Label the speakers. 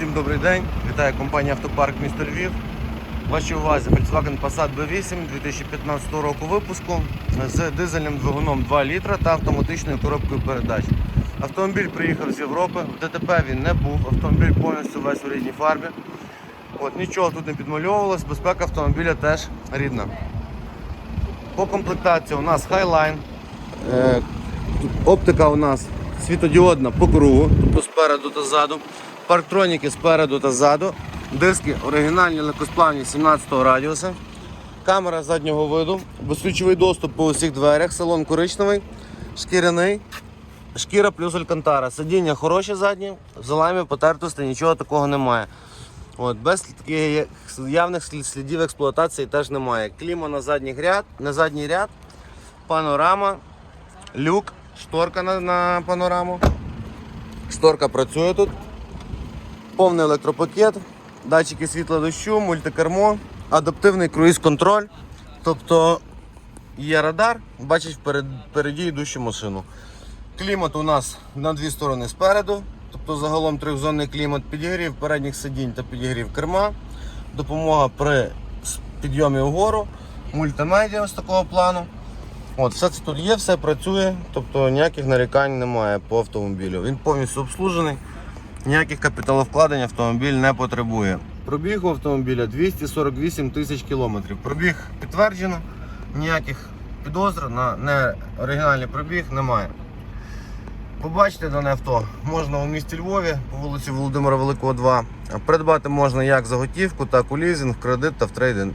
Speaker 1: Всім добрий день. Вітаю компанія Автопарк місто Львів. Вашій увазі Volkswagen Passat B8 2015 року випуску з дизельним двигуном 2 літра та автоматичною коробкою передач. Автомобіль приїхав з Європи, в ДТП він не був, автомобіль повністю весь у рідній фарбі. От, нічого тут не підмальовувалось, безпека автомобіля теж рідна. По комплектації у нас Highline. Е, Оптика у нас світодіодна по кругу, тобто спереду та ззаду. Парктроніки спереду та ззаду. Диски оригінальні легкосплавні 17 радіуса. Камера заднього виду, безключовий доступ по усіх дверях, салон коричневий, шкіряний, шкіра плюс алькантара. Сидіння хороші задні, в заламі потертості, нічого такого немає. От, без таких явних слідів експлуатації теж немає. Кліма на задній ряд, на задній ряд, панорама, люк, шторка на, на панораму. Шторка працює тут. Повний електропакет, датчики світла дощу, мультикермо, адаптивний круїз-контроль. Тобто є радар, бачить вперед, впереді йдущу машину. Клімат у нас на дві сторони спереду, тобто загалом трьохзонний клімат, підігрів передніх сидінь та підігрів керма, допомога при підйомі вгору, мультимедіа з такого плану. От, все це тут є, все працює, тобто ніяких нарікань немає по автомобілю. Він повністю обслужений, ніяких капіталовкладень автомобіль не потребує. Пробіг у автомобіля 248 тисяч кілометрів. Пробіг підтверджено, ніяких підозр на неоригінальний пробіг немає. Побачити дане авто можна у місті Львові по вулиці Володимира Великого 2. Придбати можна як за готівку, так у лізинг, кредит та в трейдинг.